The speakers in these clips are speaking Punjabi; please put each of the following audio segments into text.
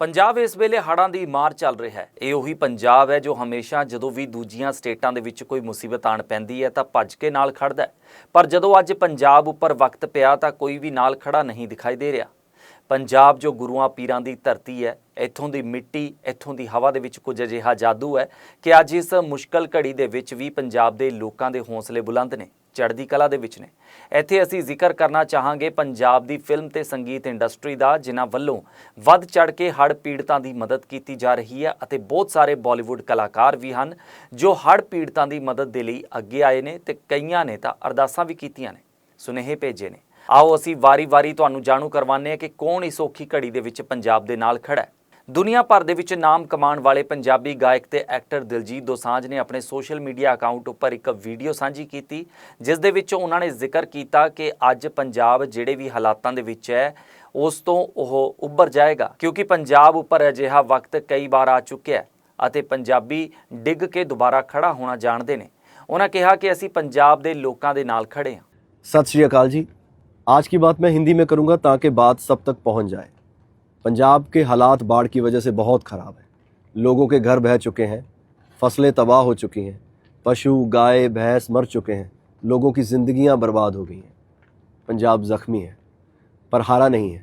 ਪੰਜਾਬ ਇਸ ਵੇਲੇ ਹੜ੍ਹਾਂ ਦੀ ਮਾਰ ਚੱਲ ਰਿਹਾ ਹੈ। ਇਹ ਉਹੀ ਪੰਜਾਬ ਹੈ ਜੋ ਹਮੇਸ਼ਾ ਜਦੋਂ ਵੀ ਦੂਜੀਆਂ ਸਟੇਟਾਂ ਦੇ ਵਿੱਚ ਕੋਈ ਮੁਸੀਬਤ ਆਣ ਪੈਂਦੀ ਹੈ ਤਾਂ ਭੱਜ ਕੇ ਨਾਲ ਖੜਦਾ ਪਰ ਜਦੋਂ ਅੱਜ ਪੰਜਾਬ ਉੱਪਰ ਵਕਤ ਪਿਆ ਤਾਂ ਕੋਈ ਵੀ ਨਾਲ ਖੜਾ ਨਹੀਂ ਦਿਖਾਈ ਦੇ ਰਿਹਾ। ਪੰਜਾਬ ਜੋ ਗੁਰੂਆਂ ਪੀਰਾਂ ਦੀ ਧਰਤੀ ਹੈ, ਇੱਥੋਂ ਦੀ ਮਿੱਟੀ, ਇੱਥੋਂ ਦੀ ਹਵਾ ਦੇ ਵਿੱਚ ਕੁਝ ਅਜਿਹਾ ਜਾਦੂ ਹੈ ਕਿ ਅੱਜ ਇਸ ਮੁਸ਼ਕਲ ਘੜੀ ਦੇ ਵਿੱਚ ਵੀ ਪੰਜਾਬ ਦੇ ਲੋਕਾਂ ਦੇ ਹੌਸਲੇ ਬੁਲੰਦ ਨੇ। ਚੜ੍ਹਦੀ ਕਲਾ ਦੇ ਵਿੱਚ ਨੇ। ਇੱਥੇ ਅਸੀਂ ਜ਼ਿਕਰ ਕਰਨਾ ਚਾਹਾਂਗੇ ਪੰਜਾਬ ਦੀ ਫਿਲਮ ਤੇ ਸੰਗੀਤ ਇੰਡਸਟਰੀ ਦਾ, ਜਿਨ੍ਹਾਂ ਵੱਲੋਂ ਵੱਧ ਚੜ੍ਹ ਕੇ ਹੜ੍ਹ ਪੀੜਤਾਂ ਦੀ ਮਦਦ ਕੀਤੀ ਜਾ ਰਹੀ ਹੈ ਅਤੇ ਬਹੁਤ ਸਾਰੇ ਬਾਲੀਵੁੱਡ ਕਲਾਕਾਰ ਵੀ ਹਨ ਜੋ ਹੜ੍ਹ ਪੀੜਤਾਂ ਦੀ ਮਦਦ ਦੇ ਲਈ ਅੱਗੇ ਆਏ ਨੇ ਤੇ ਕਈਆਂ ਨੇ ਤਾਂ ਅਰਦਾਸਾਂ ਵੀ ਕੀਤੀਆਂ ਨੇ, ਸੁਨੇਹੇ ਭੇਜੇ ਨੇ। ਆਓ ਅਸੀਂ ਵਾਰੀ-ਵਾਰੀ ਤੁਹਾਨੂੰ ਜਾਣੂ ਕਰਵਾਉਂਦੇ ਹਾਂ ਕਿ ਕੌਣ ਇਸ ਔਖੀ ਘੜੀ ਦੇ ਵਿੱਚ ਪੰਜਾਬ ਦੇ ਨਾਲ ਖੜਾ ਹੈ। ਦੁਨੀਆ ਭਰ ਦੇ ਵਿੱਚ ਨਾਮ ਕਮਾਉਣ ਵਾਲੇ ਪੰਜਾਬੀ ਗਾਇਕ ਤੇ ਐਕਟਰ ਦਿਲਜੀਤ ਦੋਸਾਂਝ ਨੇ ਆਪਣੇ ਸੋਸ਼ਲ ਮੀਡੀਆ ਅਕਾਊਂਟ ਉੱਪਰ ਇੱਕ ਵੀਡੀਓ ਸਾਂਝੀ ਕੀਤੀ ਜਿਸ ਦੇ ਵਿੱਚ ਉਹਨਾਂ ਨੇ ਜ਼ਿਕਰ ਕੀਤਾ ਕਿ ਅੱਜ ਪੰਜਾਬ ਜਿਹੜੇ ਵੀ ਹਾਲਾਤਾਂ ਦੇ ਵਿੱਚ ਹੈ ਉਸ ਤੋਂ ਉਹ ਉੱਭਰ ਜਾਏਗਾ ਕਿਉਂਕਿ ਪੰਜਾਬ ਉੱਪਰ ਅਜਿਹਾ ਵਕਤ ਕਈ ਵਾਰ ਆ ਚੁੱਕਿਆ ਹੈ ਅਤੇ ਪੰਜਾਬੀ ਡਿੱਗ ਕੇ ਦੁਬਾਰਾ ਖੜਾ ਹੋਣਾ ਜਾਣਦੇ ਨੇ ਉਹਨਾਂ ਕਿਹਾ ਕਿ ਅਸੀਂ ਪੰਜਾਬ ਦੇ ਲੋਕਾਂ ਦੇ ਨਾਲ ਖੜੇ ਹਾਂ सत श्री अकाल जी आज की बात मैं हिंदी में करूंगा ताकि बात सब तक पहुंच जाए پنجاب کے حالات باڑھ کی وجہ سے بہت خراب ہیں۔ لوگوں کے گھر بہہ چکے ہیں، فصلیں تباہ ہو چکی ہیں، پشو، گائے، بھینس مر چکے ہیں، لوگوں کی زندگیاں برباد ہو گئی ہیں۔ پنجاب زخمی ہے پر ہارا نہیں ہے۔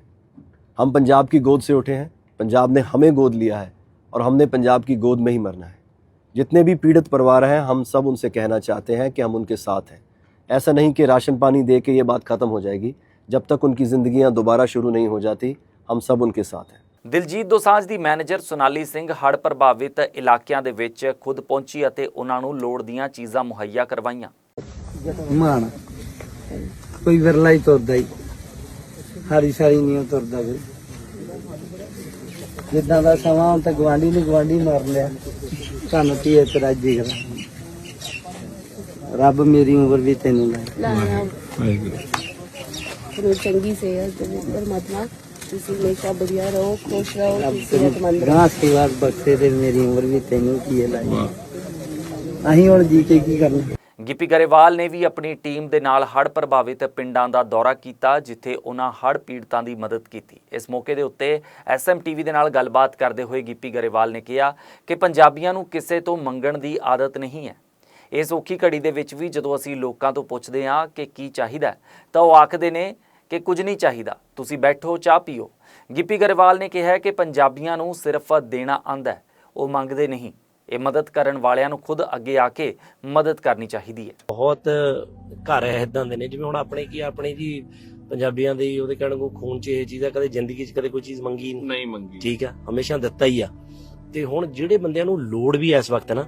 ہم پنجاب کی گود سے اٹھے ہیں، پنجاب نے ہمیں گود لیا ہے اور ہم نے پنجاب کی گود میں ہی مرنا ہے۔ جتنے بھی پیڑت پروار ہیں، ہم سب ان سے کہنا چاہتے ہیں کہ ہم ان کے ساتھ ہیں۔ ایسا نہیں کہ راشن پانی دے کے یہ بات ختم ہو جائے گی جب تک ان کی زندگیاں دوبارہ شروع نہیں ہو جاتی۔ हम सब उनके साथ हैं ਦਿਲਜੀਤ ਦੋਸਾਂਝ ਦੀ ਮੈਨੇਜਰ ਸੋਨਾਲੀ ਸਿੰਘ ਹੜ੍ਹ ਪ੍ਰਭਾਵਿਤ ਇਲਾਕਿਆਂ ਦੇ ਵਿੱਚ ਖੁਦ ਪਹੁੰਚੀ ਅਤੇ ਉਹਨਾਂ ਨੂੰ ਲੋੜ ਦੀਆਂ ਚੀਜ਼ਾਂ ਮੁਹੱਈਆ ਕਰਵਾਈਆਂ ਮਾਣ ਕੋਈ ਵਿਰਲਾ ਹੀ ਤੁਰਦਾ ਹੀ ਹਾਰੀ ਸਾਰੀ ਨਹੀਂ ਉਹ ਤੁਰਦਾ ਕੋਈ ਜਿੱਦਾਂ ਦਾ ਸਮਾਂ ਹੁਣ ਤਾਂ ਗਵਾਂਢੀ ਨੇ ਗਵਾਂਢੀ ਮਾਰ ਲਿਆ ਤੁਹਾਨੂੰ ਕੀ ਇੱਕ ਰਾਜੀ ਕਰਾਂ ਰੱਬ ਮੇਰੀ ਉਮਰ ਵੀ ਤੈਨੂੰ ਲਾਏ ਲਾਇਆ ਤੁਹਾਨੂੰ ਚੰਗੀ ਸਿਹਤ ਦੇ ਪਰਮਾਤਮਾ ਤੁਸੀਂ ਹਮੇਸ਼ਾ ਵਧੀਆ ਰਹੋ ਖੁਸ਼ ਰਹੋ ਰੱਬ ਸਿਹਤਮੰਦ ਰਹੋ। ਗਾਂ ਸੇਵਾਦ ਬਖਸ਼ੇ ਤੇ ਮੇਰੀ ਉਮਰ ਵੀ ਤੈਨੂੰ ਕੀ ਲਾਈ। ਅਸੀਂ ਹੁਣ ਜੀ ਕੇ ਕੀ ਕਰਨਾ? ਗਿੱਪੀ ਗਰੇਵਾਲ ਨੇ ਵੀ ਆਪਣੀ ਟੀਮ ਦੇ ਨਾਲ ਹੜ੍ਹ ਪ੍ਰਭਾਵਿਤ ਪਿੰਡਾਂ ਦਾ ਦੌਰਾ ਕੀਤਾ ਜਿੱਥੇ ਉਹਨਾਂ ਹੜ੍ਹ ਪੀੜਤਾਂ ਦੀ ਮਦਦ ਕੀਤੀ। ਇਸ ਮੌਕੇ ਦੇ ਉੱਤੇ ਐਸਐਮਟੀਵੀ ਦੇ ਨਾਲ ਗੱਲਬਾਤ ਕਰਦੇ ਹੋਏ ਗਿੱਪੀ ਗਰੇਵਾਲ ਨੇ ਕਿਹਾ ਕਿ ਪੰਜਾਬੀਆਂ ਨੂੰ ਕਿਸੇ ਤੋਂ ਮੰਗਣ ਦੀ ਆਦਤ ਨਹੀਂ ਹੈ। ਇਸ ਔਖੀ ਘੜੀ ਦੇ ਵਿੱਚ ਵੀ ਜਦੋਂ ਅਸੀਂ ਲੋਕਾਂ ਤੋਂ ਪੁੱਛਦੇ ਹਾਂ ਕਿ ਕੀ ਚਾਹੀਦਾ ਤਾਂ ਉਹ ਆਖਦੇ ਨੇ ਕਿ ਕੁਝ ਨਹੀਂ ਚਾਹੀਦਾ। ਤੁਸੀਂ ਬੈਠੋ ਚਾਹ ਪੀਓ। ਗਿੱਪੀ ਗਰੇਵਾਲ ਨੇ ਕਿਹਾ ਕਿ ਪੰਜਾਬੀਆਂ ਨੂੰ ਸਿਰਫ ਦੇਣਾ ਆਂਦਾ ਹੈ। ਉਹ ਮੰਗਦੇ ਨਹੀਂ। ਇਹ ਮਦਦ ਕਰਨ ਵਾਲਿਆਂ ਨੂੰ ਖੁਦ ਅੱਗੇ ਆ ਕੇ ਮਦਦ ਕਰਨੀ ਚਾਹੀਦੀ ਹੈ। ਬਹੁਤ ਘਰ ਇਦਾਂ ਦੇ ਨੇ ਜਿਵੇਂ ਹੁਣ ਆਪਣੇ ਕੀ ਆ, ਆਪਣੇ ਜੀ ਪੰਜਾਬੀਆਂ ਦੇ ਉਹਦੇ ਕਹਿਣ ਕੋ ਖੂਨ ਚ ਇਹ ਚੀਜ਼ ਆ ਕਦੇ ਜ਼ਿੰਦਗੀ ਚ ਕਦੇ ਕੋਈ ਚੀਜ਼ ਮੰਗੀ ਨਹੀਂ ਨਹੀਂ ਮੰਗੀ। ਠੀਕ ਆ ਹਮੇਸ਼ਾ ਦਿੱਤਾ ਹੀ ਆ। ਤੇ ਹੁਣ ਜਿਹੜੇ ਬੰਦਿਆਂ ਨੂੰ ਲੋੜ ਵੀ ਐ ਇਸ ਵਕਤ ਨਾ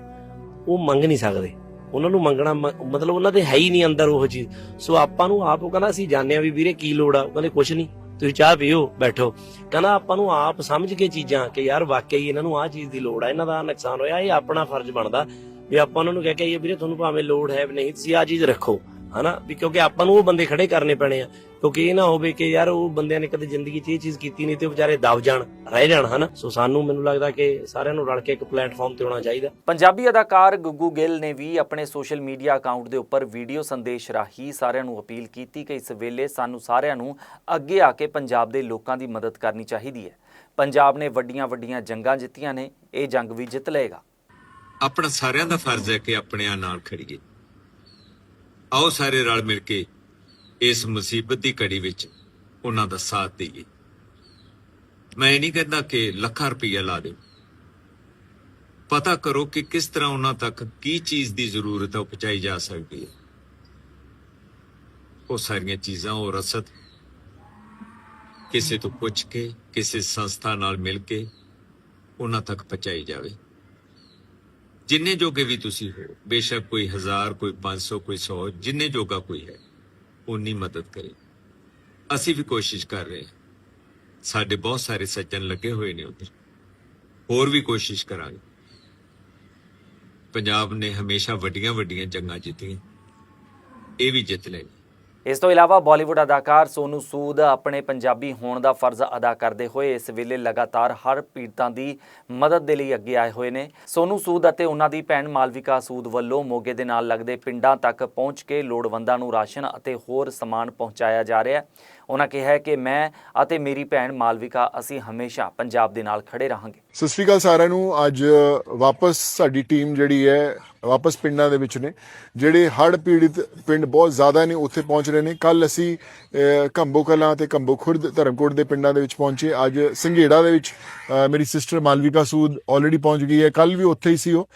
ਉਹ ਮੰਗ ਨਹੀਂ ਸਕਦੇ। ਉਹਨਾਂ ਨੂੰ ਮੰਗਣਾ ਮਤਲਬ ਉਹਨਾਂ ਦੇ ਹੈ ਹੀ ਨਹੀਂ ਅੰਦਰ ਉਹ ਚੀਜ਼। ਸੋ ਆਪਾਂ ਨੂੰ ਆਪ ਉਹ ਕਹਿੰਦਾ, ਅਸੀਂ ਜਾਣਦੇ ਆ ਵੀ ਵੀਰੇ ਕੀ ਲੋੜ ਆ? ਉਹ ਕਹਿੰਦੇ, ਕੁਛ ਨਹੀਂ, ਤੁਸੀਂ ਚਾਹ ਪੀਓ, ਬੈਠੋ। ਕਹਿੰਦਾ, ਆਪਾਂ ਨੂੰ ਆਪ ਸਮਝ ਕੇ ਚੀਜ਼ਾਂ ਕਿ ਯਾਰ ਵਾਕਈ ਇਹਨਾਂ ਨੂੰ ਆਹ ਚੀਜ਼ ਦੀ ਲੋੜ ਆ, ਇਹਨਾਂ ਦਾ ਨੁਕਸਾਨ ਹੋਇਆ, ਇਹ ਆਪਣਾ ਫਰਜ਼ ਬਣਦਾ। ਵੀ ਆਪਾਂ ਉਹਨਾਂ ਨੂੰ ਕਹਿ ਕੇ ਆਈਏ, ਵੀਰੇ, ਤੁਹਾਨੂੰ ਭਾਵੇਂ ਲੋੜ ਹੈ ਵੀ ਨਹੀਂ, ਤੁਸੀਂ ਆਹ ਚੀਜ਼ ਰੱਖੋ। ਹਨਾ? ਵੀ ਕਿਉਂਕਿ ਆਪਾਂ ਨੂੰ ਉਹ ਬੰਦੇ ਖੜੇ ਕਰਨੇ ਪੈਣੇ ਆ। ਕਿਉਂਕਿ ਇਹ ਨਾ ਹੋਵੇ ਕਿ ਯਾਰ ਉਹ ਬੰਦਿਆਂ ਨੇ ਕਦੇ ਜ਼ਿੰਦਗੀ 'ਚ ਇਹ ਚੀਜ਼ ਕੀਤੀ ਨਹੀਂ ਤੇ ਉਹ ਵਿਚਾਰੇ ਦਬ ਜਾਣ ਰਹਿ ਜਾਣ ਹਨਾ? ਸੋ ਸਾਨੂੰ ਮੈਨੂੰ ਲੱਗਦਾ ਕਿ ਸਾਰਿਆਂ ਨੂੰ ਰਲ ਕੇ ਇੱਕ ਪਲੇਟਫਾਰਮ ਤੇ ਹੋਣਾ ਚਾਹੀਦਾ। ਪੰਜਾਬੀ ਅਦਾਕਾਰ ਗੁੱਗੂ ਗਿੱਲ ਨੇ ਵੀ ਆਪਣੇ ਸੋਸ਼ਲ ਮੀਡੀਆ ਅਕਾਊਂਟ ਦੇ ਉੱਪਰ ਵੀਡੀਓ ਸੰਦੇਸ਼ ਰਾਹੀਂ ਸਾਰਿਆਂ ਨੂੰ ਅਪੀਲ ਕੀਤੀ ਕਿ ਇਸ ਵੇਲੇ ਸਾਨੂੰ ਸਾਰਿਆਂ ਨੂੰ ਅੱਗੇ ਆ ਕੇ ਪੰਜਾਬ ਦੇ ਲੋਕਾਂ ਦੀ ਮਦਦ ਕਰਨੀ ਚਾਹੀਦੀ ਹੈ। ਪੰਜਾਬ ਨੇ ਵੱਡੀਆਂ-ਵੱਡੀਆਂ ਜੰਗਾਂ ਜਿੱਤੀਆਂ ਨੇ ਇਹ ਜੰਗ ਵੀ ਜਿੱਤ ਲਏਗਾ। ਆਪਣਾ ਸਾਰਿਆਂ ਦਾ ਫਰਜ਼ ਹੈ ਕਿ ਆਪਣਿਆਂ ਨਾਲ ਖੜੀਏ। ਆਓ ਸਾਰੇ ਰਲ ਮਿਲ ਕੇ ਇਸ ਮੁਸੀਬਤ ਦੀ ਘੜੀ ਵਿੱਚ ਉਹਨਾਂ ਦਾ ਸਾਥ ਦੇਈਏ। ਮੈਂ ਇਹ ਨਹੀਂ ਕਹਿੰਦਾ ਕਿ ਲੱਖਾਂ ਰੁਪਈਆ ਲਾ ਦਿਓ। ਪਤਾ ਕਰੋ ਕਿ ਕਿਸ ਤਰ੍ਹਾਂ ਉਹਨਾਂ ਤੱਕ ਕੀ ਚੀਜ਼ ਦੀ ਜ਼ਰੂਰਤ ਹੈ ਉਹ ਪਹੁੰਚਾਈ ਜਾ ਸਕਦੀ ਹੈ। ਉਹ ਸਾਰੀਆਂ ਚੀਜ਼ਾਂ, ਉਹ ਰਸਦ ਕਿਸੇ ਤੋਂ ਪੁੱਛ ਕੇ, ਕਿਸੇ ਸੰਸਥਾ ਨਾਲ ਮਿਲ ਕੇ ਉਹਨਾਂ ਤੱਕ ਪਹੁੰਚਾਈ ਜਾਵੇ। ਜਿੰਨੇ ਜੋਗੇ ਵੀ ਤੁਸੀਂ ਹੋ, ਬੇਸ਼ੱਕ ਕੋਈ ਹਜ਼ਾਰ, ਕੋਈ 500 ਕੋਈ 100 ਜਿੰਨੇ ਜੋਗਾ ਕੋਈ ਹੈ ਉਨੀ ਮਦਦ ਕਰੇ। ਅਸੀਂ ਵੀ ਕੋਸ਼ਿਸ਼ ਕਰ ਰਹੇ ਹਾਂ। ਸਾਡੇ ਬਹੁਤ ਸਾਰੇ ਸੱਜਣ ਲੱਗੇ ਹੋਏ ਨੇ ਉਧਰ। ਹੋਰ ਵੀ ਕੋਸ਼ਿਸ਼ ਕਰਾਂਗੇ। ਪੰਜਾਬ ਨੇ ਹਮੇਸ਼ਾ ਵੱਡੀਆਂ ਵੱਡੀਆਂ ਜੰਗਾਂ ਜਿੱਤੀਆਂ। ਇਹ ਵੀ ਜਿੱਤ ਲੈਣੀ। ਇਸ ਤੋਂ ਇਲਾਵਾ ਬਾਲੀਵੁੱਡ ਅਦਾਕਾਰ ਸੋਨੂ ਸੂਦ ਆਪਣੇ ਪੰਜਾਬੀ ਹੋਣ ਦਾ ਫਰਜ਼ ਅਦਾ ਕਰਦੇ ਹੋਏ ਇਸ ਵੇਲੇ ਲਗਾਤਾਰ ਹਰ ਪੀੜਤਾਂ ਦੀ ਮਦਦ ਦੇ ਲਈ ਅੱਗੇ ਆਏ ਹੋਏ ਨੇ। ਸੋਨੂ ਸੂਦ ਅਤੇ ਉਹਨਾਂ ਦੀ ਭੈਣ ਮਾਲਵਿਕਾ ਸੂਦ ਵੱਲੋਂ ਮੋਗੇ ਦੇ ਨਾਲ ਲੱਗਦੇ ਪਿੰਡਾਂ ਤੱਕ ਪਹੁੰਚ ਕੇ ਲੋੜਵੰਦਾਂ ਨੂੰ ਰਾਸ਼ਨ ਅਤੇ ਹੋਰ ਸਮਾਨ ਪਹੁੰਚਾਇਆ ਜਾ ਰਿਹਾ ਹੈ। ਉਹਨਾਂ ਕਿਹਾ ਕਿ ਮੈਂ ਅਤੇ ਮੇਰੀ ਭੈਣ ਮਾਲਵਿਕਾ ਅਸੀਂ ਹਮੇਸ਼ਾ ਪੰਜਾਬ ਦੇ ਨਾਲ ਖੜੇ ਰਹਾਂਗੇ। ਸਤਿ ਸ਼੍ਰੀ ਅਕਾਲ ਸਾਰਿਆਂ ਨੂੰ। ਅੱਜ ਵਾਪਸ ਸਾਡੀ ਟੀਮ ਜਿਹੜੀ ਹੈ ਵਾਪਸ ਪਿੰਡਾਂ ਦੇ ਵਿੱਚ ਨੇ ਜਿਹੜੇ ਹੜ੍ਹ ਪੀੜਿਤ ਪਿੰਡ ਬਹੁਤ ਜ਼ਿਆਦਾ ਨੇ ਉੱਥੇ ਪਹੁੰਚ ਰਹੇ ਨੇ। ਕੱਲ ਅਸੀਂ ਅਹ, ਕੰਬੋ ਕਲਾਂ ਤੇ ਕੰਬੋ ਖੁਰਦ ਧਰਮਕੋਟ ਦੇ ਪਿੰਡਾਂ ਦੇ ਵਿੱਚ ਪਹੁੰਚੇ। ਅੱਜ ਸੰਘੇੜਾ ਦੇ ਵਿੱਚ ਮੇਰੀ ਸਿਸਟਰ ਮਾਲਵਿਕਾ ਸੂਦ ਆਲਰੇਡੀ ਪਹੁੰਚ ਗਈ ਹੈ। ਕੱਲ ਵੀ ਉੱਥੇ ਹੀ ਸੀ ਉਹ।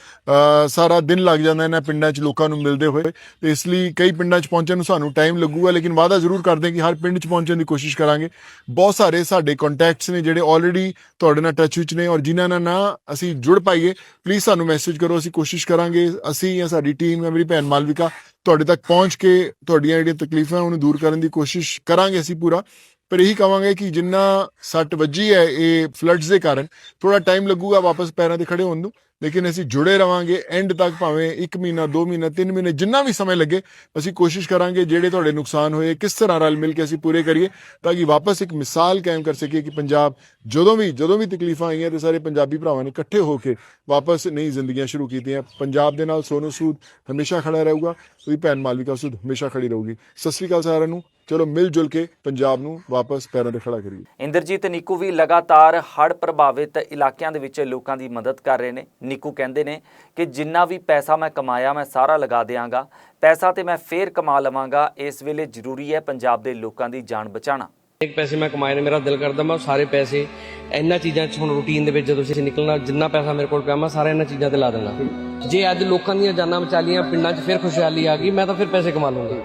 ਸਾਰਾ ਦਿਨ ਲੱਗ ਜਾਂਦਾ ਇਹਨਾਂ ਪਿੰਡਾਂ 'ਚ ਲੋਕਾਂ ਨੂੰ ਮਿਲਦੇ ਹੋਏ। ਤੇ ਇਸ ਲਈ ਕਈ ਪਿੰਡਾਂ 'ਚ ਪਹੁੰਚਣ ਨੂੰ ਸਾਨੂੰ ਟਾਈਮ ਲੱਗੂਗਾ ਲੇਕਿਨ ਵਾਅਦਾ ਜ਼ਰੂਰ ਕਰਦੇ ਹਾਂ ਕਿ ਹਰ ਪਿੰਡ 'ਚ ਪਹੁੰਚਣ ਦੀ ਕੋਸ਼ਿਸ਼ ਕਰਾਂਗੇ। ਬਹੁਤ ਸਾਰੇ ਸਾਡੇ ਕੰਟੈਕਟਸ ਨੇ ਜਿਹੜੇ ਆਲਰੇਡੀ ਤੁਹਾਡੇ ਨਾਲ ਟੱਚ ਵਿੱਚ ਨੇ ਔਰ ਜਿਨ੍ਹਾਂ ਨਾਲ ਨਾ ਅਸੀਂ ਜੁੜ ਪਾਈਏ। ਪਲੀਜ਼ ਸਾਨੂੰ ਮੈਸੇਜ ਕਰੋ, ਅਸੀਂ ਕੋਸ਼ਿਸ਼ ਕਰਾਂਗੇ। ਅਸੀਂ ਜਾਂ ਸਾਡੀ ਟੀਮ ਜਾਂ ਮੇਰੀ ਭੈਣ ਮਾਲਵਿਕਾ ਤੁਹਾਡੇ ਤੱਕ ਪਹੁੰਚ ਕੇ ਤੁਹਾਡੀਆਂ ਜਿਹੜੀਆਂ ਤਕਲੀਫਾਂ ਉਹਨੂੰ ਦੂਰ ਕਰਨ ਦੀ ਕੋਸ਼ਿਸ਼ ਕਰਾਂਗੇ ਅਸੀਂ ਪੂਰਾ। ਪਰ ਇਹੀ ਕਹਾਂਗੇ ਕਿ ਜਿੰਨਾ ਸੱਟ ਵੱਜੀ ਹੈ, ਇਹ ਫਲੱਡਸ ਦੇ ਕਾਰਨ ਥੋੜਾ ਟਾਈਮ ਲੱਗੂਗਾ ਵਾਪਸ ਪੈਰਾਂ ਤੇ ਖੜੇ ਹੋਣ ਨੂੰ। ਲੇਕਿਨ ਅਸੀਂ ਜੁੜੇ ਰਵਾਂਗੇ ਐਂਡ ਤੱਕ ਭਾਵੇਂ 1 ਮਹੀਨਾ 2 ਮਹੀਨਾ 3 ਮਹੀਨੇ, ਜਿੰਨਾ ਵੀ ਸਮੇਂ ਲੱਗੇ, ਅਸੀਂ ਕੋਸ਼ਿਸ਼ ਕਰਾਂਗੇ ਜਿਹੜੇ ਤੁਹਾਡੇ ਨੁਕਸਾਨ ਹੋਏ, ਕਿਸ ਤਰ੍ਹਾਂ ਰਲ ਮਿਲ ਕੇ ਅਸੀਂ ਪੂਰੇ ਕਰੀਏ, ਤਾਂ ਕਿ ਵਾਪਸ ਇੱਕ ਮਿਸਾਲ ਕਾਇਮ ਕਰ ਸਕੀਏ ਕਿ ਪੰਜਾਬ ਜਦੋਂ ਵੀ ਜਦੋਂ ਵੀ ਤਕਲੀਫਾਂ ਆਈਆਂ ਤੇ ਸਾਰੇ ਪੰਜਾਬੀ ਭਰਾਵਾਂ ਨੇ ਇਕੱਠੇ ਹੋ ਕੇ ਵਾਪਸ ਨਈ ਜ਼ਿੰਦਗੀਆਂ ਸ਼ੁਰੂ ਕੀਤੀਆਂ। ਪੰਜਾਬ ਦੇ ਨਾਲ ਸੋਨੂ ਸੂਦ ਹਮੇਸ਼ਾ ਖੜਾ ਰਹੂਗਾ। ਉਹਦੀ ਭੈਣ ਮਾਲਵਿਕਾ ਸੂਦ ਹਮੇਸ਼ਾ ਖੜੀ ਰਹੂਗੀ। ਸਤਿ ਸ੍ਰੀ ਅਕਾਲ ਸਾਰਿਆਂ ਨੂੰ। ਚਲੋ ਮਿਲ ਜੁਲ ਕੇ ਪੰਜਾਬ ਨੂੰ ਵਾਪਸ ਪੈਰਾਂ ਤੇ ਖੜਾ ਕਰੀਏ। ਇੰਦਰਜੀਤ ਨਿੱਕੂ ਵੀ ਲਗਾਤਾਰ ਹੜ੍ਹ ਪ੍ਰਭਾਵਿਤ ਇਲਾਕਿਆਂ ਦੇ ਵਿੱਚ ਲੋਕਾਂ ਦੀ ਮਦਦ ਕਰ ਰਹੇ ਨੇ। ਨਿੱਕੂ ਕਹਿੰਦੇ ਨੇ ਕਿ ਜਿੰਨਾ ਵੀ ਪੈਸਾ ਮੈਂ ਕਮਾਇਆ ਮੈਂ ਸਾਰਾ ਲਗਾ ਦਿਆਂਗਾ। ਪੈਸਾ ਤੇ ਮੈਂ ਫੇਰ ਕਮਾ ਲਵਾਂਗਾ। ਇਸ ਵੇਲੇ ਜ਼ਰੂਰੀ ਹੈ ਪੰਜਾਬ ਦੇ ਲੋਕਾਂ ਦੀ ਜਾਨ ਬਚਾਉਣਾ। ਇੱਕ ਪੈਸੇ ਮੈਂ ਕਮਾਏ ਨੇ ਮੇਰਾ ਦਿਲ ਕਰਦਾ ਮੈਂ ਸਾਰੇ ਪੈਸੇ ਇਹਨਾਂ ਚੀਜ਼ਾਂ 'ਚ ਹੁਣ ਰੂਟੀਨ ਦੇ ਵਿੱਚ ਜਦੋਂ ਅਸੀਂ ਨਿਕਲਣਾ ਜਿੰਨਾ ਪੈਸਾ ਮੇਰੇ ਕੋਲ ਪਿਆ ਮੈਂ ਸਾਰਾ ਇਹਨਾਂ ਚੀਜ਼ਾਂ ਤੇ ਲਾ ਦੇਣਾ ਜੇ ਅੱਜ ਲੋਕਾਂ ਦੀਆਂ ਜਾਨਾਂ ਬਚਾ ਲੀਆਂ ਪਿੰਡਾਂ 'ਚ ਫਿਰ ਖੁਸ਼ਹਾਲੀ ਆ ਗਈ, ਮੈਂ ਤਾਂ ਫਿਰ ਪੈਸੇ ਕਮਾ ਲੂੰਗਾ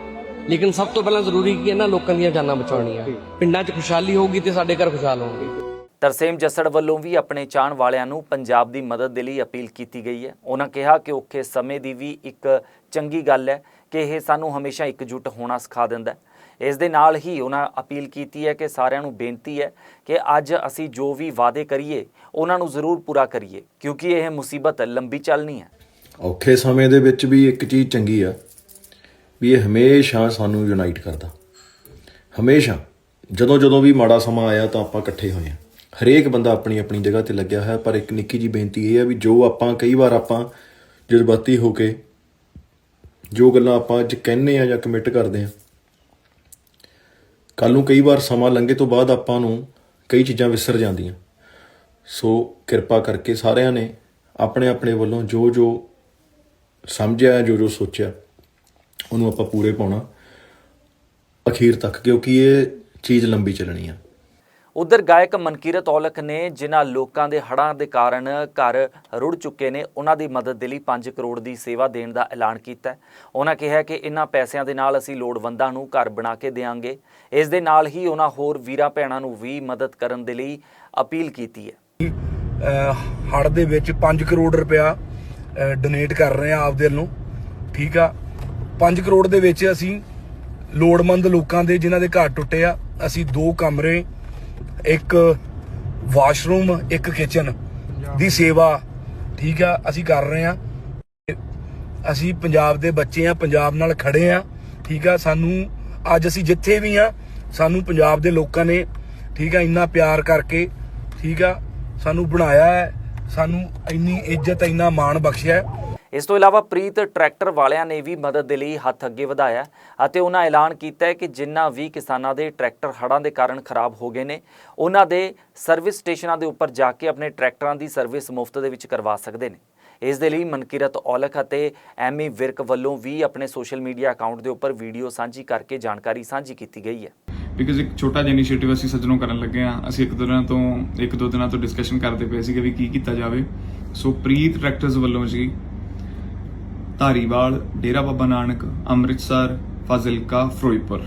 ਲੇਕਿਨ ਸਭ ਤੋਂ ਪਹਿਲਾਂ ਜ਼ਰੂਰੀ ਕਿ ਇਹਨਾਂ ਲੋਕਾਂ ਦੀਆਂ ਜਾਨਾਂ ਬਚਾਉਣੀਆਂ। ਪਿੰਡਾਂ 'ਚ ਖੁਸ਼ਹਾਲੀ ਹੋਊਗੀ ਤੇ ਸਾਡੇ ਘਰ ਖੁਸ਼ਹਾਲ ਹੋਣਗੇ। ਤਰਸੇਮ ਜੱਸੜ ਵੱਲੋਂ ਵੀ ਆਪਣੇ ਚਾਹਣ ਵਾਲਿਆਂ ਨੂੰ ਪੰਜਾਬ ਦੀ ਮਦਦ ਦੇ ਲਈ ਅਪੀਲ ਕੀਤੀ ਗਈ ਹੈ। ਉਹਨਾਂ ਕਿਹਾ ਕਿ ਔਖੇ ਸਮੇਂ ਦੀ ਵੀ ਇੱਕ ਚੰਗੀ ਗੱਲ ਹੈ ਕਿ ਇਹ ਸਾਨੂੰ ਹਮੇਸ਼ਾ ਇਕਜੁੱਟ ਹੋਣਾ ਸਿਖਾ ਦਿੰਦਾ ਹੈ। ਇਸ ਦੇ ਨਾਲ ਹੀ ਉਹਨਾਂ ਅਪੀਲ ਕੀਤੀ ਹੈ ਕਿ ਸਾਰਿਆਂ ਨੂੰ ਬੇਨਤੀ ਹੈ ਕਿ ਅੱਜ ਅਸੀਂ ਜੋ ਵੀ ਵਾਅਦੇ ਕਰੀਏ ਉਹਨਾਂ ਨੂੰ ਜ਼ਰੂਰ ਪੂਰਾ ਕਰੀਏ, ਕਿਉਂਕਿ ਇਹ ਮੁਸੀਬਤ ਲੰਬੀ ਚੱਲਣੀ ਹੈ। ਔਖੇ ਸਮੇਂ ਦੇ ਵਿੱਚ ਵੀ ਇੱਕ ਚੀਜ਼ ਚੰਗੀ ਆ, ਵੀ ਇਹ ਹਮੇਸ਼ਾ ਸਾਨੂੰ ਯੂਨਾਈਟ ਕਰਦਾ। ਹਮੇਸ਼ਾ, ਜਦੋਂ ਜਦੋਂ ਵੀ ਮਾੜਾ ਸਮਾਂ ਆਇਆ ਤਾਂ ਆਪਾਂ ਇਕੱਠੇ ਹੋਏ ਆ ਹਰੇਕ ਬੰਦਾ ਆਪਣੀ ਆਪਣੀ ਜਗ੍ਹਾ ਤੇ ਲੱਗਿਆ ਹੋਇਆ, ਪਰ ਇੱਕ ਨਿੱਕੀ ਜੀ ਬੇਨਤੀ ਇਹ ਆ ਵੀ ਜੋ ਆਪਾਂ ਕਈ ਵਾਰ ਆਪਾਂ ਜਜ਼ਬਾਤੀ ਹੋ ਕੇ ਜੋ ਗੱਲਾਂ ਆਪਾਂ ਅੱਜ ਕਹਿੰਨੇ ਆ ਜਾਂ ਕਮਿਟ ਕਰਦੇ ਆ ਕੱਲ ਨੂੰ ਕਈ ਵਾਰ ਸਮਾਂ ਲੰਘੇ ਤੋਂ ਬਾਅਦ ਆਪਾਂ ਨੂੰ ਕਈ ਚੀਜ਼ਾਂ ਵਿਸਰ ਜਾਂਦੀਆਂ। ਸੋ ਕਿਰਪਾ ਕਰਕੇ ਸਾਰਿਆਂ ਨੇ ਆਪਣੇ ਆਪਣੇ ਵੱਲੋਂ ਜੋ ਜੋ ਸਮਝਿਆ ਜੋ ਜੋ ਸੋਚਿਆ ਉਹਨੂੰ ਆਪਾਂ ਪੂਰੇ ਪਾਉਣਾ। ਅਖੀਰ ਤੱਕ ਕਿਉਂਕਿ ਇਹ ਚੀਜ਼ ਲੰਬੀ ਚੱਲਣੀ ਆ। ਉਧਰ ਗਾਇਕ ਮਨਕੀਰਤ ਔਲਖ ਨੇ ਜਿਨ੍ਹਾਂ ਲੋਕਾਂ ਦੇ ਹੜ੍ਹਾਂ ਦੇ ਕਾਰਨ ਘਰ ਰੁੜ ਚੁੱਕੇ ਨੇ ਉਹਨਾਂ ਦੀ ਮਦਦ ਦੇ ਲਈ 5 ਕਰੋੜ ਦੀ ਸੇਵਾ ਦੇਣ ਦਾ ਐਲਾਨ ਕੀਤਾ ਹੈ। ਉਹਨਾਂ ਕਿਹਾ ਕਿ ਇਹਨਾਂ ਪੈਸਿਆਂ ਦੇ ਨਾਲ ਅਸੀਂ ਲੋੜਵੰਦਾਂ ਨੂੰ ਘਰ ਬਣਾ ਕੇ ਦੇਵਾਂਗੇ ਇਸ ਦੇ ਨਾਲ ਹੀ ਉਹਨਾਂ ਹੋਰ ਵੀਰਾਂ ਭੈਣਾਂ ਨੂੰ ਵੀ ਮਦਦ ਕਰਨ ਦੇ ਲਈ ਅਪੀਲ ਕੀਤੀ ਹੈ। ਹੜ ਦੇ ਵਿੱਚ 5 ਕਰੋੜ ਰੁਪਇਆ ਡੋਨੇਟ ਕਰ ਰਹੇ ਆ ਆਪਦੇ ਵੱਲੋਂ ਠੀਕ ਆ? 5 ਕਰੋੜ ਦੇ ਵਿੱਚ ਅਸੀਂ ਲੋੜਵੰਦ ਲੋਕਾਂ ਦੇ ਜਿਨ੍ਹਾਂ ਦੇ ਘਰ ਟੁੱਟੇ ਆ ਅਸੀਂ ਦੋ ਕਮਰੇ ਇੱਕ ਵਾਸ਼ਰੂਮ ਇੱਕ ਕਿਚਨ ਦੀ ਸੇਵਾ ਠੀਕ ਆ ਅਸੀਂ ਕਰ ਰਹੇ ਆ। ਅਸੀਂ ਪੰਜਾਬ ਦੇ ਬੱਚੇ ਆ ਪੰਜਾਬ ਨਾਲ ਖੜੇ ਆ ਠੀਕ ਆ? ਸਾਨੂੰ ਅੱਜ ਅਸੀਂ ਜਿੱਥੇ ਵੀ ਆ ਸਾਨੂੰ ਪੰਜਾਬ ਦੇ ਲੋਕਾਂ ਨੇ ਠੀਕ ਆ ਇੰਨਾ ਪਿਆਰ ਕਰਕੇ ਠੀਕ ਆ ਸਾਨੂੰ ਬਣਾਇਆ ਹੈ। ਸਾਨੂੰ ਇੰਨੀ ਇੱਜ਼ਤ, ਇੰਨਾ ਮਾਣ ਬਖਸ਼ਿਆ ਇਸ ਤੋਂ ਇਲਾਵਾ ਪ੍ਰੀਤ ਟਰੈਕਟਰ ਵਾਲਿਆਂ ਨੇ ਵੀ ਮਦਦ ਦੇ ਲਈ ਹੱਥ ਅੱਗੇ ਵਧਾਇਆ ਅਤੇ ਉਹਨਾਂ ਐਲਾਨ ਕੀਤਾ ਹੈ ਕਿ ਜਿੰਨਾ ਵੀ ਕਿਸਾਨਾਂ ਦੇ ਟਰੈਕਟਰ ਹੜ੍ਹਾਂ ਦੇ ਕਾਰਨ ਖਰਾਬ ਹੋ ਗਏ ਨੇ, ਉਹਨਾਂ ਦੇ ਸਰਵਿਸ ਸਟੇਸ਼ਨਾਂ ਦੇ ਉੱਪਰ ਜਾ ਕੇ ਆਪਣੇ ਟਰੈਕਟਰਾਂ ਦੀ ਸਰਵਿਸ ਮੁਫਤ ਦੇ ਵਿੱਚ ਕਰਵਾ ਸਕਦੇ ਨੇ। ਇਸ ਦੇ ਲਈ ਮਨਕੀਰਤ ਔਲਖ ਅਤੇ ਐਮੀ ਵਿਰਕ ਵੱਲੋਂ ਵੀ ਆਪਣੇ ਸੋਸ਼ਲ ਮੀਡੀਆ ਅਕਾਊਂਟ ਦੇ ਉੱਪਰ ਵੀਡੀਓ ਸਾਂਝੀ ਕਰਕੇ ਜਾਣਕਾਰੀ ਸਾਂਝੀ ਕੀਤੀ ਗਈ ਹੈ। ਬਿਕਾਜ਼ ਇੱਕ ਛੋਟਾ ਜਿਹਾ ਇਨੀਸ਼ੀਏਟਿਵ ਅਸੀਂ ਸੱਜਣੋਂ ਕਰਨ ਲੱਗੇ ਆ ਅਸੀਂ ਇੱਕ ਦੋ ਦਿਨਾਂ ਤੋਂ ਇੱਕ ਦੋ ਦਿਨਾਂ ਤੋਂ ਡਿਸਕਸ਼ਨ ਕਰਦੇ ਪਏ ਸੀਗੇ ਵੀ ਕੀ ਕੀਤਾ ਜਾਵੇ। ਸੋ ਪ੍ਰੀਤ ਟਰੈਕਟਰਸ ਵੱਲੋਂ ਜੀ ਧਾਰੀਵਾਲ ਡੇਰਾ ਬਾਬਾ ਨਾਨਕ ਅੰਮ੍ਰਿਤਸਰ ਫਾਜ਼ਿਲਕਾ ਫਿਰੋਜ਼ਪੁਰ।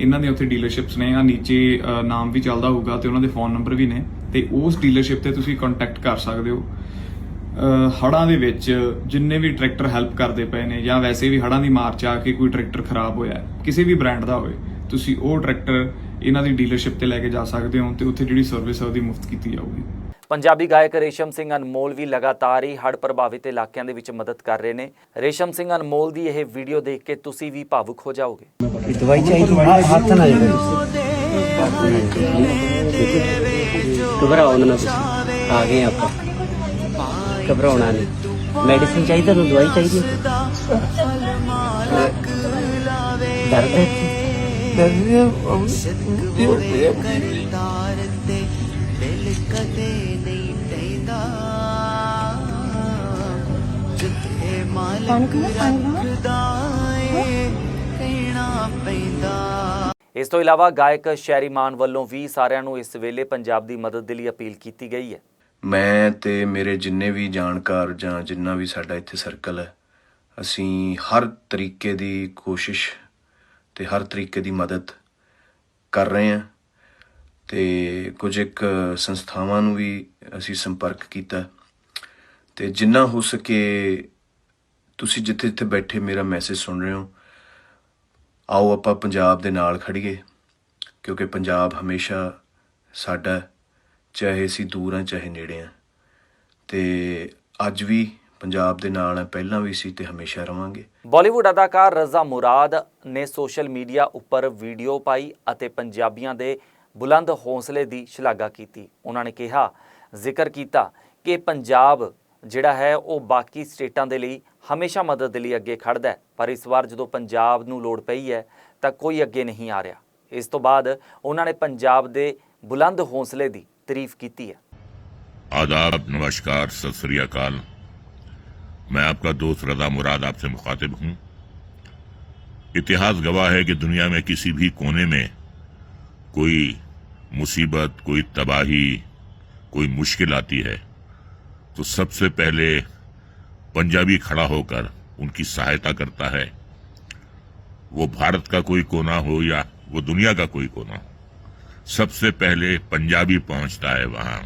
ਇਹਨਾਂ ਦੇ ਉੱਥੇ ਡੀਲਰਸ਼ਿਪਸ ਨੇ। ਆ ਨੀਚੇ ਨਾਮ ਵੀ ਚੱਲਦਾ ਹੋਊਗਾ ਤੇ ਉਹਨਾਂ ਦੇ ਫੋਨ ਨੰਬਰ ਵੀ ਨੇ। ਤੇ ਉਸ ਡੀਲਰਸ਼ਿਪ ਤੇ ਤੁਸੀਂ ਕੰਟੈਕਟ ਕਰ ਸਕਦੇ ਹੋ। ਅ, ਹੜ੍ਹਾਂ ਦੇ ਵਿੱਚ ਜਿੰਨੇ ਵੀ ਟਰੈਕਟਰ ਹੈਲਪ ਕਰਦੇ ਪਏ ਨੇ ਜਾਂ ਵੈਸੇ ਵੀ ਹੜ੍ਹਾਂ ਦੀ ਮਾਰ ਚ ਆ ਕੇ ਕੋਈ ਟਰੈਕਟਰ ਖਰਾਬ ਹੋਇਆ ਕਿਸੇ ਵੀ ਬ੍ਰਾਂਡ ਦਾ ਹੋਵੇ ਤੁਸੀਂ ਉਹ ਟਰੈਕਟਰ ਇਹਨਾਂ ਦੀ ਡੀਲਰਸ਼ਿਪ ਤੇ ਲੈ ਕੇ ਜਾ ਸਕਦੇ ਹੋ ਤੇ ਉੱਥੇ ਜਿਹੜੀ ਸਰਵਿਸ ਹੈ ਉਹਦੀ ਮੁਫਤ ਕੀਤੀ ਜਾਊਗੀ। ਪੰਜਾਬੀ ਗਾਇਕ ਰੇਸ਼ਮ ਸਿੰਘ ਅਨਮੋਲ ਵੀ ਲਗਾਤਾਰ ਹੀ ਹੜ੍ਹ ਪ੍ਰਭਾਵਿਤ ਇਲਾਕਿਆਂ ਦੇ ਵਿੱਚ ਮਦਦ ਕਰ ਰਹੇ ਨੇ। ਰੇਸ਼ਮ ਸਿੰਘ ਅਨਮੋਲ ਦੀ ਇਹ ਵੀਡੀਓ ਦੇਖ ਕੇ ਤੁਸੀਂ ਵੀ ਭਾਵੁਕ ਹੋ ਜਾਓਗੇ। ਦਵਾਈ ਚਾਹੀਦੀ ਹੱਥ ਨਾ ਘਬਰਾਓ ਨਾ ਤੁਸੀਂ। ਆ ਗਏ ਆਪਾਂ। ਘਬਰਾਉਣਾ ਨਹੀਂ। ਮੈਡੀਸਿਨ ਚਾਹੀਦੀ ਤੁਹਾਨੂੰ ਦਵਾਈ ਚਾਹੀਦੀ ਹੈ? ਦਰਦ ਹੈ ਪੈਸੇ ਆਪਣੀ ਇਸ ਤੋਂ ਇਲਾਵਾ ਗਾਇਕ ਸ਼ੈਰੀ ਮਾਨ ਵੱਲੋਂ ਵੀ ਸਾਰਿਆਂ ਨੂੰ ਇਸ ਵੇਲੇ ਪੰਜਾਬ ਦੀ ਮਦਦ ਦੇ ਲਈ ਅਪੀਲ ਕੀਤੀ ਗਈ ਹੈ। ਮੈਂ ਤੇ ਮੇਰੇ ਜਿੰਨੇ ਵੀ ਜਾਣਕਾਰ ਜਾਂ ਜਿੰਨਾ ਵੀ ਸਾਡਾ ਇੱਥੇ ਸਰਕਲ ਹੈ, ਅਸੀਂ ਹਰ ਤਰੀਕੇ ਦੀ ਕੋਸ਼ਿਸ਼ ਅਤੇ ਹਰ ਤਰੀਕੇ ਦੀ ਮਦਦ ਕਰ ਰਹੇ ਹਾਂ ਅਤੇ ਕੁਝ ਇੱਕ ਸੰਸਥਾਵਾਂ ਨੂੰ ਵੀ ਅਸੀਂ ਸੰਪਰਕ ਕੀਤਾ। ਤੇ ਜਿੰਨਾ ਹੋ ਸਕੇ ਤੁਸੀਂ ਜਿੱਥੇ ਜਿੱਥੇ ਬੈਠੇ ਮੇਰਾ ਮੈਸੇਜ ਸੁਣ ਰਹੇ ਹੋ, ਆਓ ਆਪਾਂ ਪੰਜਾਬ ਦੇ ਨਾਲ ਖੜੀਏ ਕਿਉਂਕਿ ਪੰਜਾਬ ਹਮੇਸ਼ਾ ਸਾਡਾ ਚਾਹੇ ਅਸੀਂ ਦੂਰ ਹਾਂ, ਚਾਹੇ ਨੇੜੇ ਹਾਂ। ਤੇ ਅੱਜ ਵੀ ਪੰਜਾਬ ਦੇ ਨਾਲ ਹੈ ਪਹਿਲਾਂ ਵੀ ਸੀ ਤੇ ਹਮੇਸ਼ਾ ਰਵਾਂਗੇ। ਬਾਲੀਵੁੱਡ ਅਦਾਕਾਰ ਰਜ਼ਾ ਮੁਰਾਦ ਨੇ ਸੋਸ਼ਲ ਮੀਡੀਆ ਉੱਪਰ ਵੀਡੀਓ ਪਾਈ ਅਤੇ ਪੰਜਾਬੀਆਂ ਦੇ ਬੁਲੰਦ ਹੌਸਲੇ ਦੀ ਸ਼ਲਾਘਾ ਕੀਤੀ। ਉਹਨਾਂ ਨੇ ਕਿਹਾ ਜ਼ਿਕਰ ਕੀਤਾ ਕਿ ਪੰਜਾਬ ਜਿਹੜਾ ਹੈ ਉਹ ਬਾਕੀ ਸਟੇਟਾਂ ਦੇ ਲਈ ਹਮੇਸ਼ਾ ਮਦਦ ਦੇ ਲਈ ਅੱਗੇ ਖੜਦਾ ਹੈ ਪਰ ਇਸ ਵਾਰ ਜਦੋਂ ਪੰਜਾਬ ਨੂੰ ਲੋੜ ਪਈ ਹੈ ਤਾਂ ਕੋਈ ਅੱਗੇ ਨਹੀਂ ਆ ਰਿਹਾ। ਇਸ ਤੋਂ ਬਾਅਦ ਉਹਨਾਂ ਨੇ ਪੰਜਾਬ ਦੇ ਬੁਲੰਦ ਹੌਸਲੇ ਦੀ ਤਾਰੀਫ ਕੀਤੀ ਹੈ। میں آپ کا دوست رضا مراد آپ سے مخاطب ہوں۔ اتحاد گواہ ہے کہ دنیا میں کسی بھی کونے میں کوئی مصیبت، کوئی تباہی، کوئی مشکل آتی ہے تو سب سے پہلے پنجابی کھڑا ہو کر ان کی سہایتا کرتا ہے۔ وہ بھارت کا کوئی کونا ہو یا وہ دنیا کا کوئی کونا ہو۔ سب سے پہلے پنجابی پہنچتا ہے وہاں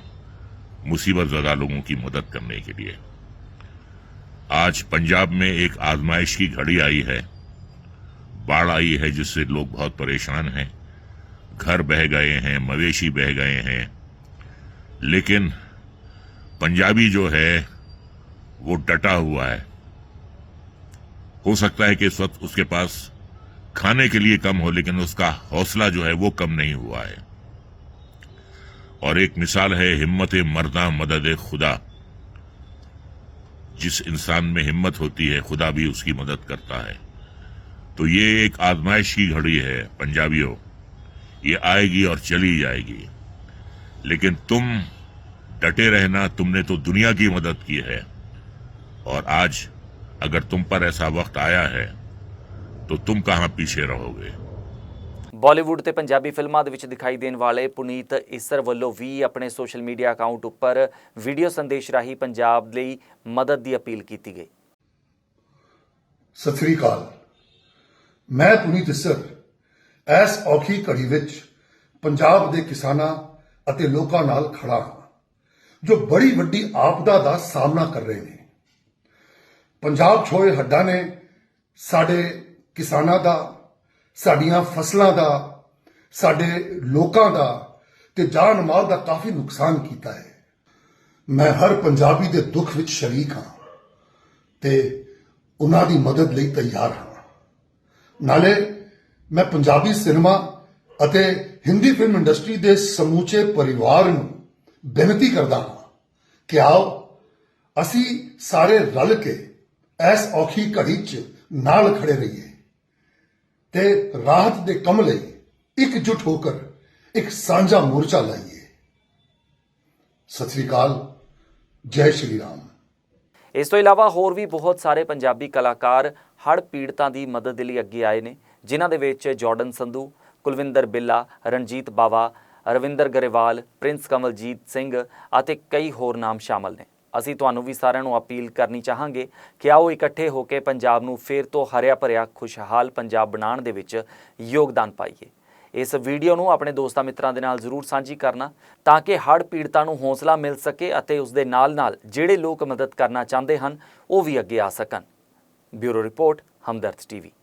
مصیبت زدہ لوگوں کی مدد کرنے کے لیے۔ آج پنجاب میں ایک آزمائش کی گھڑی آئی ہے۔ باڑھ آئی ہے جس سے لوگ بہت پریشان ہیں۔ گھر بہ گئے ہیں، مویشی بہ گئے ہیں۔ لیکن پنجابی جو ہے، وہ ڈٹا ہوا ہے۔ ہو سکتا ہے کہ اس وقت اس کے پاس کھانے کے لیے کم ہو، لیکن اس کا حوصلہ جو ہے، وہ کم نہیں ہوا ہے۔ اور ایک مثال ہے، ہمت مردہ مدد خدا۔ جس انسان میں ہمت ہوتی ہے، خدا بھی اس کی مدد کرتا ہے۔ تو یہ ایک آزمائش کی گھڑی ہے، پنجابیوں۔ یہ آئے گی اور چلی جائے گی۔ لیکن تم ڈٹے رہنا، تم نے تو دنیا کی مدد کی ہے۔ اور آج اگر تم پر ایسا وقت آیا ہے، تو تم کہاں پیچھے رہو گے؟ ਬਾਲੀਵੁੱਡ ਤੇ ਪੰਜਾਬੀ ਫਿਲਮਾਂ ਦੇ ਵਿੱਚ ਦਿਖਾਈ ਦੇਣ ਵਾਲੇ ਪੁਨੀਤ ਇਸਰ ਵੱਲੋਂ ਵੀ ਆਪਣੇ ਸੋਸ਼ਲ ਮੀਡੀਆ ਅਕਾਊਂਟ ਉੱਪਰ ਵੀਡੀਓ ਸੰਦੇਸ਼ ਰਾਹੀਂ ਪੰਜਾਬ ਲਈ ਮਦਦ ਦੀ ਅਪੀਲ ਕੀਤੀ ਗਈ। ਸਤਿ ਸ੍ਰੀ ਅਕਾਲ। ਮੈਂ ਪੁਨੀਤ ਇਸਰ ਇਸ ਔਖੀ ਘੜੀ ਵਿੱਚ ਪੰਜਾਬ ਦੇ ਕਿਸਾਨਾਂ ਅਤੇ ਲੋਕਾਂ ਨਾਲ ਖੜਾ ਹਾਂ, ਜੋ ਬੜੀ ਵੱਡੀ ਆਪਦਾ ਦਾ ਸਾਹਮਣਾ ਕਰ ਰਹੇ ਨੇ। ਪੰਜਾਬ ਛੋਏ ਹੱਡਾਂ ਨੇ ਸਾਡੇ ਕਿਸਾਨਾਂ ਦਾ ਸਾਡੀਆਂ ਫਸਲਾਂ ਦਾ, ਸਾਡੇ ਲੋਕਾਂ ਦਾ ਤੇ ਜਾਨ ਮਾਲ ਦਾ ਕਾਫੀ ਨੁਕਸਾਨ ਕੀਤਾ ਹੈ। ਮੈਂ ਹਰ ਪੰਜਾਬੀ ਦੇ ਦੁੱਖ ਵਿੱਚ ਸ਼ਰੀਕ ਹਾਂ ਤੇ ਉਹਨਾਂ ਦੀ ਮਦਦ ਲਈ ਤਿਆਰ ਹਾਂ। ਨਾਲੇ ਮੈਂ ਪੰਜਾਬੀ ਸਿਨੇਮਾ ਅਤੇ ਹਿੰਦੀ ਫਿਲਮ ਇੰਡਸਟਰੀ ਦੇ ਸਮੂਚੇ ਪਰਿਵਾਰ ਨੂੰ ਬੇਨਤੀ ਕਰਦਾ ਹਾਂ ਕਿ ਆਓ, ਅਸੀਂ ਸਾਰੇ ਰਲ ਕੇ ਇਸ ਔਖੀ ਘੜੀ 'ਚ ਨਾਲ ਖੜੇ ਰਹੀਏ। ਤੇ ਰਾਹਤ ਦੇ ਕੰਮ ਲਈ ਇਕਜੁੱਟ ਹੋ ਕਰ ਇੱਕ ਸਾਂਝਾ ਮੋਰਚਾ ਲਾਈਏ। ਸਤਿ ਸ੍ਰੀ ਅਕਾਲ। ਜੈ ਸ਼੍ਰੀ ਰਾਮ। ਇਸ ਤੋਂ ਇਲਾਵਾ ਹੋਰ ਵੀ ਬਹੁਤ ਸਾਰੇ ਪੰਜਾਬੀ ਕਲਾਕਾਰ ਹੜ੍ਹ ਪੀੜਤਾਂ ਦੀ ਮਦਦ ਦੇ ਲਈ ਅੱਗੇ ਆਏ ਨੇ, ਜਿਨ੍ਹਾਂ ਦੇ ਵਿੱਚ ਜਾਰਡਨ ਸੰਧੂ, ਕੁਲਵਿੰਦਰ ਬਿੱਲਾ, ਰਣਜੀਤ ਬਾਵਾ, ਰਵਿੰਦਰ ਗਰੇਵਾਲ, ਪ੍ਰਿੰਸ ਕਮਲਜੀਤ ਸਿੰਘ ਅਤੇ ਕਈ ਹੋਰ ਨਾਮ ਸ਼ਾਮਲ ਨੇ। ਅਸੀਂ ਤੁਹਾਨੂੰ ਵੀ ਸਾਰਿਆਂ ਨੂੰ ਅਪੀਲ ਕਰਨੀ ਚਾਹਾਂਗੇ ਕਿ ਆਓ ਇਕੱਠੇ ਹੋ ਕੇ ਪੰਜਾਬ ਨੂੰ ਫੇਰ ਤੋਂ ਹਰਿਆ ਭਰਿਆ, ਖੁਸ਼ਹਾਲ ਪੰਜਾਬ ਬਣਾਉਣ ਦੇ ਵਿੱਚ ਯੋਗਦਾਨ ਪਾਈਏ। ਇਸ ਵੀਡੀਓ ਨੂੰ ਆਪਣੇ ਦੋਸਤਾਂ ਮਿੱਤਰਾਂ ਦੇ ਨਾਲ ਜ਼ਰੂਰ ਸਾਂਝੀ ਕਰਨਾ ਤਾਂ ਕਿ ਹੜ੍ਹ ਪੀੜਤਾਂ ਨੂੰ ਹੌਸਲਾ ਮਿਲ ਸਕੇ ਅਤੇ ਉਸ ਦੇ ਨਾਲ-ਨਾਲ ਜਿਹੜੇ ਲੋਕ ਮਦਦ ਕਰਨਾ ਚਾਹੁੰਦੇ ਹਨ, ਉਹ ਵੀ ਅੱਗੇ ਆ ਸਕਣ। Bureau report, Hamdard TV.